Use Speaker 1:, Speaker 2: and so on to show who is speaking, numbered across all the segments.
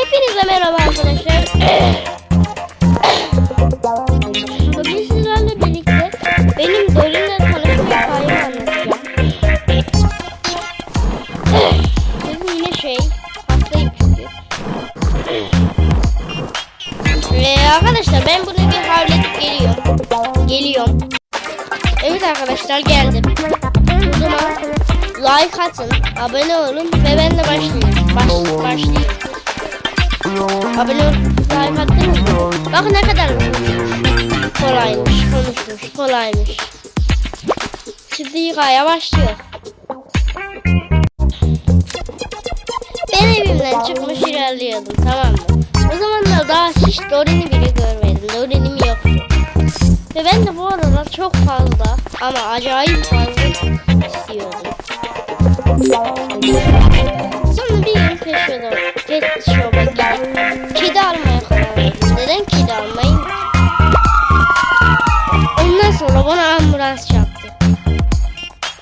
Speaker 1: Hepinize merhaba arkadaşlar. Bugün sizlerle birlikte benim Dorin'le tanışma hikayemi anlatacağım. Sesim yine şey, hastayım çünkü. Ve arkadaşlar ben bunu bir havletip geliyorum. Geliyorum. Evet arkadaşlar geldim. O zaman like atın, abone olun ve ben de başlayayım. Baş, başlayayım. Abone ol, like attınız mı? Bak ne kadar kolaymış, konuşmuş, kolaymış. Şimdi hikaye başlıyor. Ben evimden çıkmış ilerliyordum tamam mı? O zamanlar daha hiç Dorin'i bile görmedim. Dorin'im yoktu. Ve ben de bu aralar çok fazla ama acayip fazla istiyordum. Sonra bir gün keşfede pet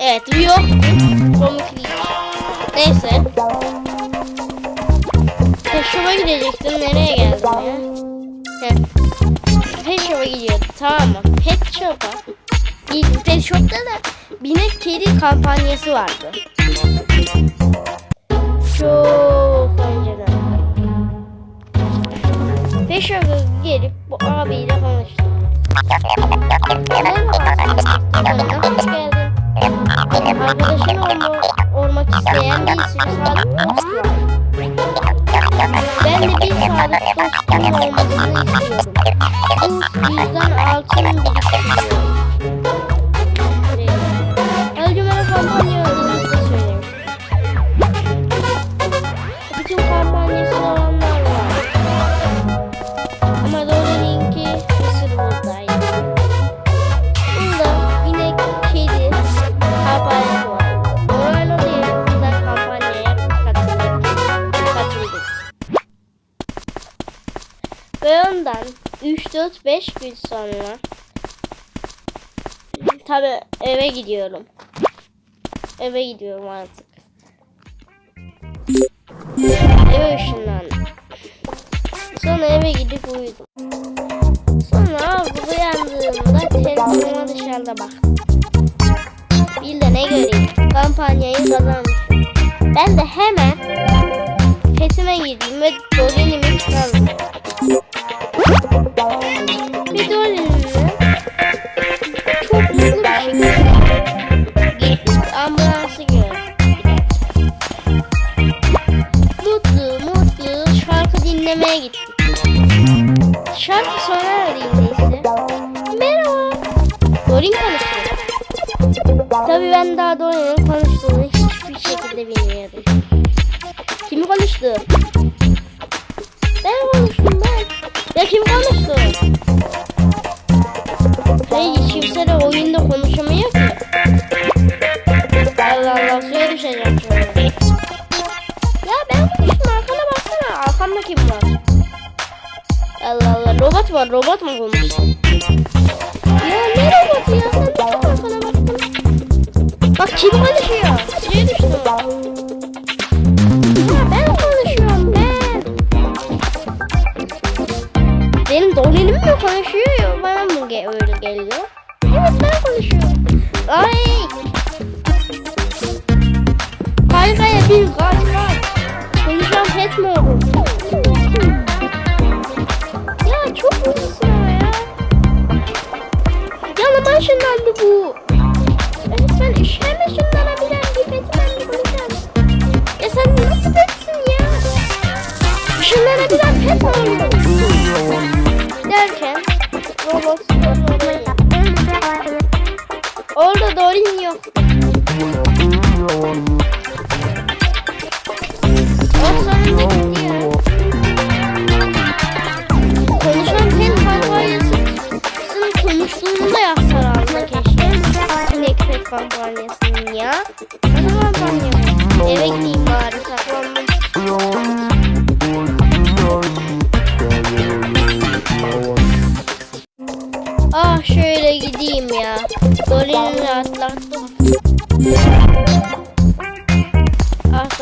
Speaker 1: Evet yok. Komiklik. Neyse. Pet shop'a gidecektim. Nereye geldim ya? Shop'a gidiyordum. Tamam mı? Pet shop'a. Pet shop'ta da binek kedi kampanyası vardı. Çok önceden. Pet shop'a gelip bu abiyle konuştum. Merhaba. Hoş geldin. Arkadaşın olma, olmak isteyen bir sürü var. Ben de bir sadık dostum olmasını istiyorum. Bu yüzden altın biriktiriyorum. 3-4-5 gün sonra tabi eve gidiyorum. Eve gidiyorum artık. Eve ışınlandım. Sonra eve gidip uyudum. Sonra uyandığımda telefonuma dışarıda baktım. Bir de ne göreyim? Kampanyayı kazanmışım. Ben de hemen petime girdim ve Dorin'imi Tabii ben daha Dorin'in konuştuğunu hiçbir şekilde bilmiyordum. Kim konuştu? Ben konuştum ben. Ya kim konuştu? Hey kimse de oyunda konuşamıyor ki. Allah Allah suya düşeceğim şimdi. Ya ben konuştum arkana baksana. Arkamda kim var? Allah Allah robot var robot mu konuştu? Bak kim konuşuyor? Suya düştüm. Ya ben konuşuyorum ben. Benim Dolin'im mi konuşuyor bana mı ge- öyle geliyor? Evet ben konuşuyorum. Ay. Kaykaya bir kaç Mi oldu? Derken oraya. Orada Dorin yok.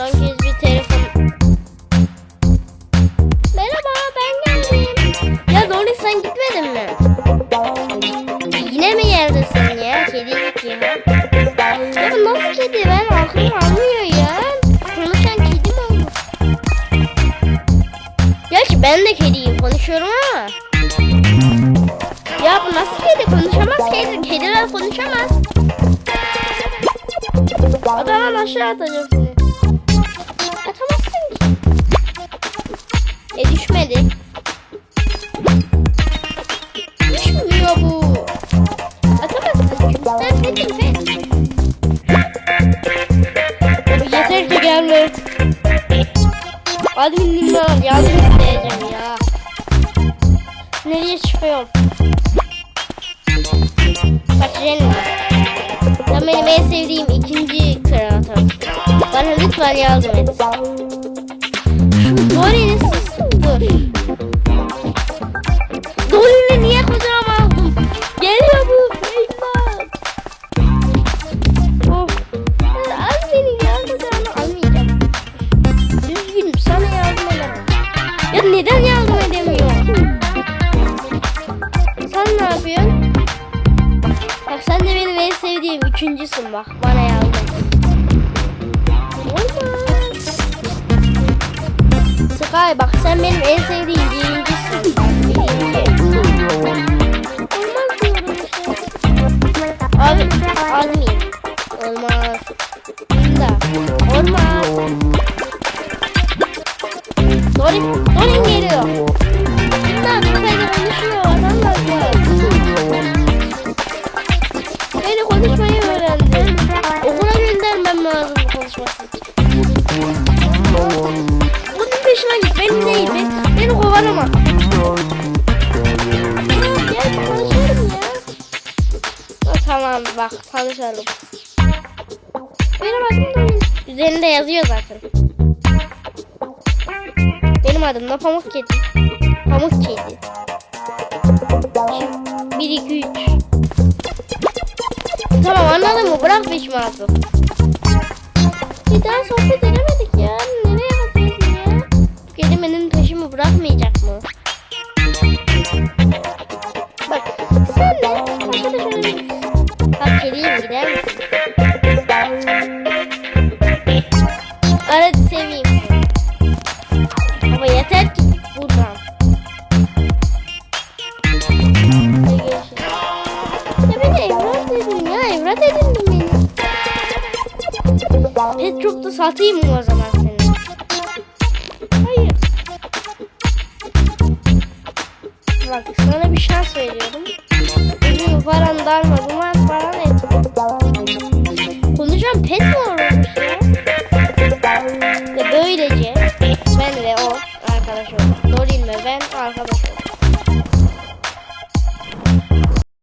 Speaker 1: Sanki bir telefon... Merhaba ben geldim. Ya Dolly sen gitmedin mi? Yine mi yerdesin ya? Kedi git ya. Ya nasıl kedi? Ben aklım almıyor ya. Konuşan kedi mi olmuş? Gerçi ben de kediyim. Konuşuyorum ama. Ya bu nasıl kedi? Konuşamaz kedi. Kediler konuşamaz. Adamı aşağı atacağım. Düşmedi. Düşmüyor bu. Ben yeter ki gelme. Hadi minimum yardım isteyeceğim ya. Nereye çıkıyorum? Bak Jenny. Sen benim en sevdiğim ikinci kreatör. Bana lütfen yardım et. Şu Dory'nin Ya neden yardım edemiyorsun? Sen ne yapıyorsun? Bak sen de benim en sevdiğim üçüncüsün bak. Bana yardım et. Olmaz. Sky bak sen benim en sevdiğim tamam bak tanışalım. Benim adım Dorin. Üzerinde yazıyor zaten. Benim adım da Pamuk Kedi. Pamuk Kedi. 1 2 3 Tamam anladın mı? Bırak peşimi artık. Bir daha sohbet edemedik ya. Nereye bakıyorsun ya? Kedi benim peşimi bırakmayacak mı? Bak sen de arkadaşlar Pet çok da satayım mı o zaman seni? Hayır. Bak sana bir şans veriyorum. Benim paran darmadı var